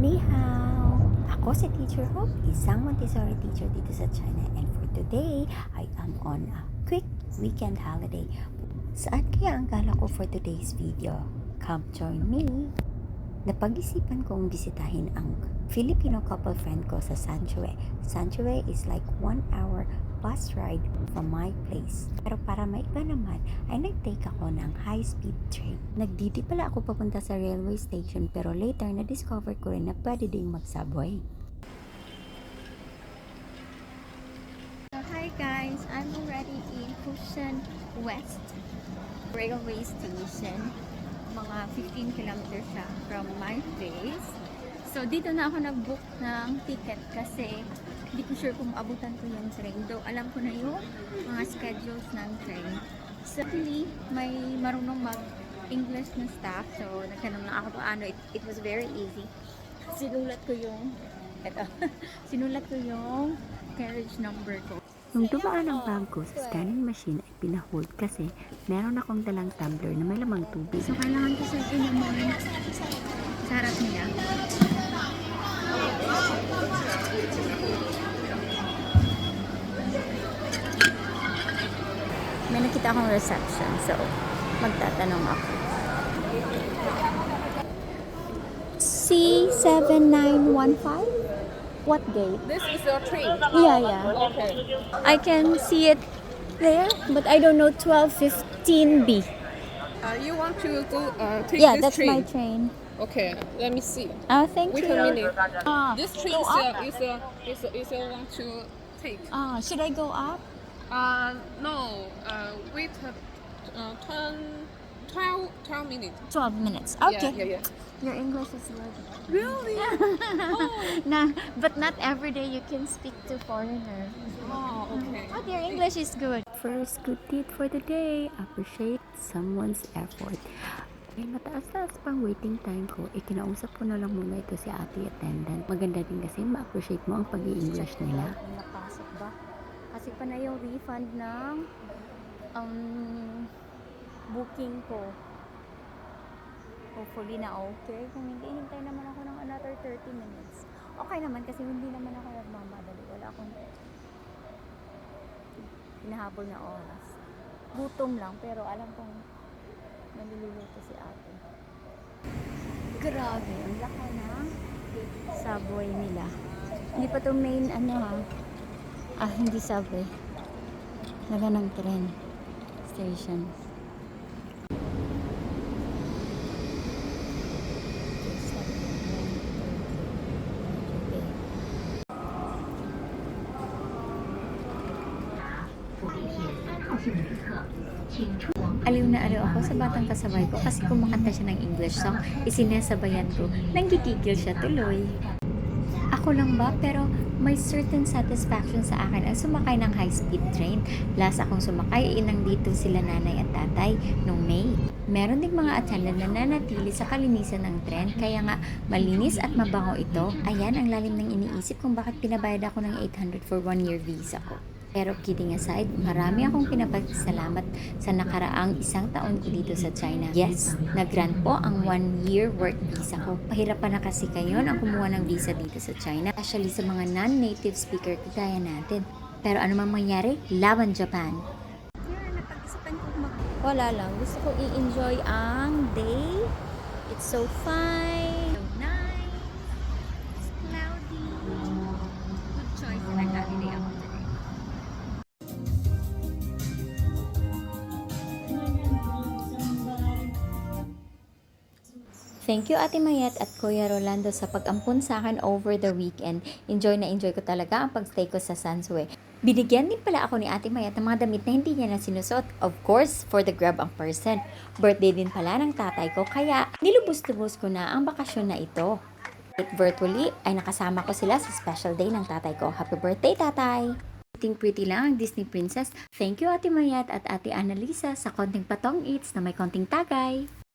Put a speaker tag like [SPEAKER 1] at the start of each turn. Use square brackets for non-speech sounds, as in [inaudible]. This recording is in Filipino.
[SPEAKER 1] Ni hao! Ako si Teacher Hope, isang Montessori teacher dito sa China and for today, I am on a quick weekend holiday. Saan kaya ang gala ko for today's video? Come join me! Napag-isipan kong bisitahin ang Filipino couple friend ko sa Sanchue. Sanchue is like one hour bus ride from my place. Pero para maiba naman, ay nag-take ako ng high-speed train. Nagdidi pala ako papunta sa railway station pero later na-discover ko rin na pwede ding mag-subway.
[SPEAKER 2] Hi guys, I'm already in Fushun West Railway Station. Mga 15 kilometers siya from my place. So, dito na ako nag-book ng ticket kasi hindi ko sure kung abutan ko yung train. Though, alam ko na yung mga schedules ng train. So, actually, may marunong mag-English na staff. So, nagtanong lang ako paano. It, it was very easy. Sinulat ko yung, eto, [laughs] sinulat ko yung carriage number ko.
[SPEAKER 1] Nung dumaan ang bag ko sa scanning machine ay pinahold kasi meron akong dalang tumbler na may lamang tubig.
[SPEAKER 2] So, kailangan ko siya inumun sa harap nila. May nakita akong reception, so magtatanong ako. C7915? What gate?
[SPEAKER 3] This is your train.
[SPEAKER 2] Yeah, yeah.
[SPEAKER 3] Okay.
[SPEAKER 2] I can see it there, but I don't know 1215B.
[SPEAKER 3] Uh, you want to go uh, take
[SPEAKER 2] Yeah,
[SPEAKER 3] this
[SPEAKER 2] that's my train.
[SPEAKER 3] Okay, let me see.
[SPEAKER 2] Oh, thank
[SPEAKER 3] Wait
[SPEAKER 2] you.
[SPEAKER 3] a minute.
[SPEAKER 2] Ah,
[SPEAKER 3] This train is a, is a, is a, is want to take.
[SPEAKER 2] Ah, should I go up?
[SPEAKER 3] Uh, no. Uh, wait. Uh, uh, 10, 12, 12 minutes.
[SPEAKER 2] 12 minutes.
[SPEAKER 3] Yeah,
[SPEAKER 2] Okay.
[SPEAKER 3] Yeah, yeah.
[SPEAKER 2] Your English is good.
[SPEAKER 3] Really? [laughs]
[SPEAKER 2] nah, but not every day you can speak to foreigner.
[SPEAKER 3] oh, okay.
[SPEAKER 2] But your English is good.
[SPEAKER 1] First good deed for the day, appreciate someone's effort. May mataas-taas pang waiting time ko, ikinausap ko na lang muna ito si ate attendant. Maganda din kasi ma-appreciate mo ang pag english nila.
[SPEAKER 2] Napasok ba? Kasi pa na yung refund ng um, booking ko. Hopefully na okay. Kung hindi, hintay naman ako ng another 30 minutes. Okay naman kasi hindi naman ako nagmamadali. Wala akong hinahabol na oras. Gutom lang, pero alam kong naliluluto si ate. Grabe, ang laki na subway nila. Hindi pa to main ano ha. Ah, hindi subway. Laga ng tren station.
[SPEAKER 1] Aliw na aliw ako sa batang kasabay ko kasi kumakanta siya ng English song, isinasabayan ko, nanggigigil siya tuloy. Ako lang ba? Pero may certain satisfaction sa akin ang sumakay ng high-speed train. Last akong sumakay, inang dito sila nanay at tatay nung May. Meron ding mga attendant na nanatili sa kalinisan ng tren, kaya nga malinis at mabango ito. Ayan ang lalim ng iniisip kung bakit pinabayad ako ng 800 for one year visa ko. Pero kidding aside, marami akong pinapagsalamat sa nakaraang isang taon ko dito sa China. Yes, nag-grant po ang one year work visa ko. Pahirapan na kasi kayo ang kumuha ng visa dito sa China. Actually sa mga non-native speaker kagaya natin. Pero ano mang mangyari, laban Japan.
[SPEAKER 2] Wala lang. Gusto ko i-enjoy ang day. It's so fine.
[SPEAKER 1] Thank you Ate Mayet at Kuya Rolando sa pag-ampun sa akin over the weekend. Enjoy na enjoy ko talaga ang pagstay ko sa Sansue. Binigyan din pala ako ni Ate Mayet ng mga damit na hindi niya na sinusot. Of course, for the grab ang person. Birthday din pala ng tatay ko kaya nilubos-lubos ko na ang bakasyon na ito. Virtually ay nakasama ko sila sa special day ng tatay ko. Happy birthday tatay! Pretty pretty lang ang Disney Princess. Thank you Ate Mayat at Ate Annalisa sa konting patong eats na may konting tagay.